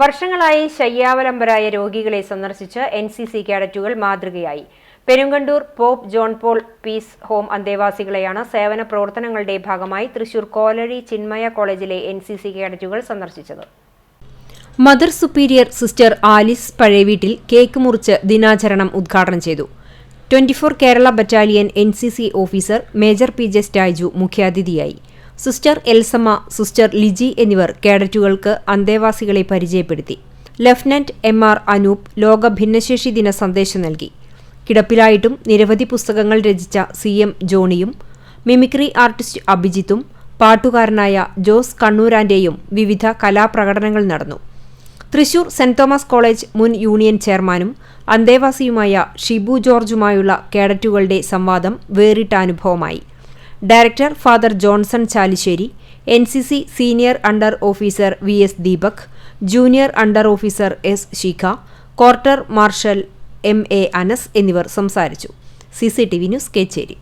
വർഷങ്ങളായി ശയ്യാവലംബരായ രോഗികളെ സന്ദർശിച്ച് എൻ സി സി കേഡറ്റുകൾ മാതൃകയായി. Perunkandoor Pope John Paul Peace Home അന്തേവാസികളെയാണ് സേവന പ്രവർത്തനങ്ങളുടെ ഭാഗമായി തൃശൂർ കോലഴി ചിന്മയ കോളേജിലെ എൻ സി സി കേഡറ്റുകൾ സന്ദർശിച്ചത്. Mother superior sister Alice Pazhayaveettil cake മുറിച്ച് ദിനാചരണം ഉദ്ഘാടനം ചെയ്തു. Twenty four Kerala battalion N C C officer major P J Staju മുഖ്യാതിഥിയായി. സിസ്റ്റർ എൽസമ്മ സിസ്റ്റർ ലിജി എന്നിവർ കേഡറ്റുകൾക്ക് അന്തേവാസികളെ പരിചയപ്പെടുത്തി. ലഫ്റ്റനന്റ് എം ആർ അനൂപ് ലോക ഭിന്നശേഷി ദിന സന്ദേശം നൽകി. കിടപ്പിലായിട്ടും നിരവധി പുസ്തകങ്ങൾ രചിച്ച സി എം ജോണിയും മിമിക്രി ആർട്ടിസ്റ്റ് അഭിജിത്തും പാട്ടുകാരനായ ജോസ് കണ്ണൂരാന്റെയും വിവിധ കലാപ്രകടനങ്ങൾ നടന്നു. തൃശൂർ സെന്റ് തോമസ് കോളേജ് മുൻ യൂണിയൻ ചെയർമാനും അന്തേവാസിയുമായ ഷിബു ജോർജുമായുള്ള കേഡറ്റുകളുടെ സംവാദം വേറിട്ട അനുഭവമായി. Director father Johnson Chalissery N C C senior under officer V S Deepak junior under officer S Shikha quarter marshal M A Anas എന്നിവർ സംസാരിച്ചു. C C T V news Kechery.